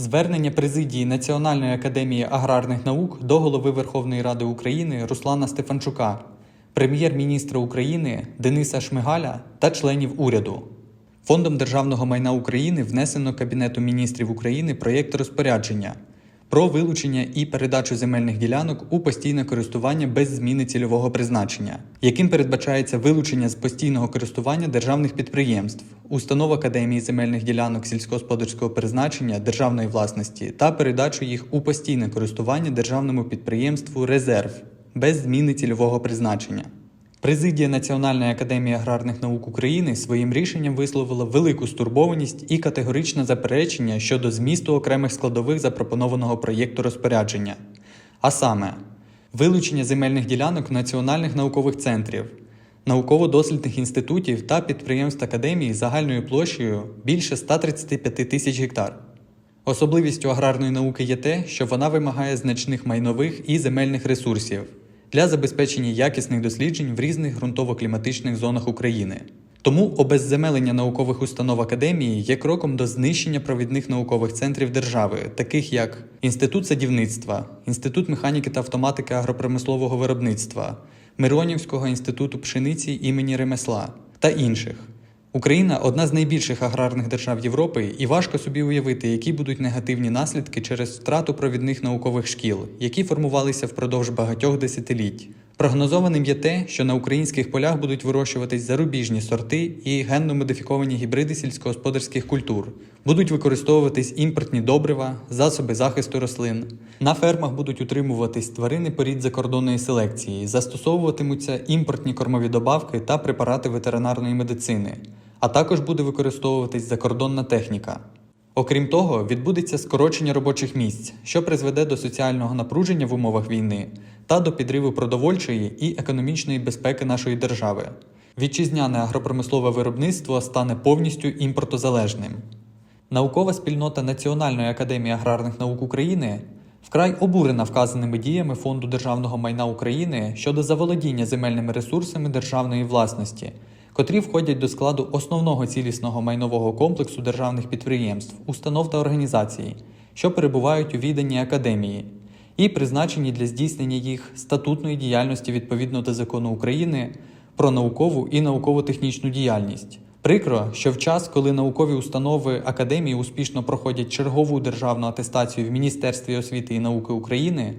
Звернення президії Національної академії аграрних наук до голови Верховної Ради України Руслана Стефанчука, прем'єр-міністра України Дениса Шмигаля та членів уряду. Фондом державного майна України внесено Кабінету міністрів України проєкт розпорядження про вилучення і передачу земельних ділянок у постійне користування без зміни цільового призначення, яким передбачається вилучення з постійного користування державних підприємств, установ Академії земельних ділянок сільськогосподарського призначення державної власності та передачу їх у постійне користування державному підприємству Резерв без зміни цільового призначення. Президія Національної академії аграрних наук України своїм рішенням висловила велику стурбованість і категоричне заперечення щодо змісту окремих складових запропонованого проєкту розпорядження, а саме вилучення земельних ділянок національних наукових центрів, науково-дослідних інститутів та підприємств академії загальною площею більше 135 тисяч гектар. Особливістю аграрної науки є те, що вона вимагає значних майнових і земельних ресурсів для забезпечення якісних досліджень в різних ґрунтово-кліматичних зонах України. Тому обезземелення наукових установ академії є кроком до знищення провідних наукових центрів держави, таких як Інститут садівництва, Інститут механіки та автоматики агропромислового виробництва, Миронівського інституту пшениці імені Ремесла та інших. Україна одна з найбільших аграрних держав Європи, і важко собі уявити, які будуть негативні наслідки через втрату провідних наукових шкіл, які формувалися впродовж багатьох десятиліть. Прогнозованим є те, що на українських полях будуть вирощуватись зарубіжні сорти і генно модифіковані гібриди сільськогосподарських культур, будуть використовуватись імпортні добрива, засоби захисту рослин. На фермах будуть утримуватись тварини порід закордонної селекції, застосовуватимуться імпортні кормові добавки та препарати ветеринарної медицини, а також буде використовуватись закордонна техніка. Окрім того, відбудеться скорочення робочих місць, що призведе до соціального напруження в умовах війни та до підриву продовольчої і економічної безпеки нашої держави. Вітчизняне агропромислове виробництво стане повністю імпортозалежним. Наукова спільнота Національної академії аграрних наук України вкрай обурена вказаними діями Фонду державного майна України щодо заволодіння земельними ресурсами державної власності, котрі входять до складу основного цілісного майнового комплексу державних підприємств, установ та організацій, що перебувають у відданні академії, і призначені для здійснення їх статутної діяльності відповідно до закону України про наукову і науково-технічну діяльність. Прикро, що в час, коли наукові установи академії успішно проходять чергову державну атестацію в Міністерстві освіти і науки України,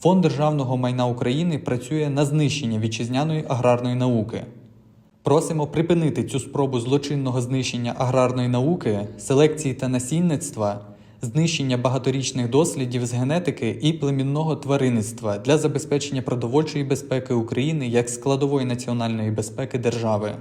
Фонд державного майна України працює на знищення вітчизняної аграрної науки. Просимо припинити цю спробу злочинного знищення аграрної науки, селекції та насінництва, знищення багаторічних дослідів з генетики і племінного тваринництва для забезпечення продовольчої безпеки України як складової національної безпеки держави.